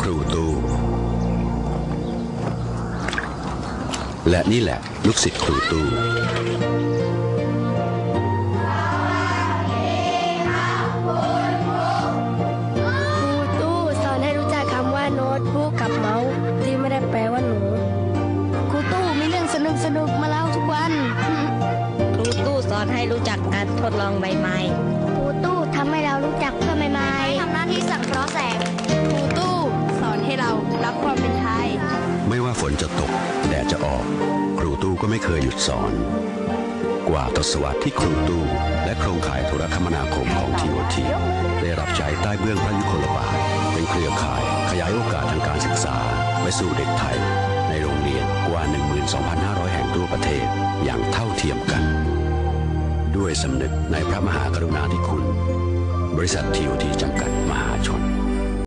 ครูตู้และนี่แหละลูกศิษย์ครูตู้ครูตู้สอนให้รู้จักคำว่าโน้ตบุ๊กกับเมาส์ที่ไม่ได้แปลว่าหนูครูตู้มีเรื่องสนุกสนุกๆมาเล่าทุกวันครูตู้สอนให้รู้จักการทดลองใบไม้ ไม่ว่าฝนจะตก แดดจะออก ครูตู้ก็ไม่เคยหยุดสอน กว่าทศวรรษที่ครูตู้และโครงข่ายโทรคมนาคมของทีโอทีได้รับใช้ใต้เบื้องพระยุคลบาทเป็นเครือข่ายขยายโอกาสทางการศึกษาไปสู่เด็กไทย ในโรงเรียนกว่า 12,500 แห่งทั่วประเทศอย่างเท่าเทียมกัน ด้วยสำนึกในพระมหากรุณาธิคุณ บริษัททีโอทีจำกัด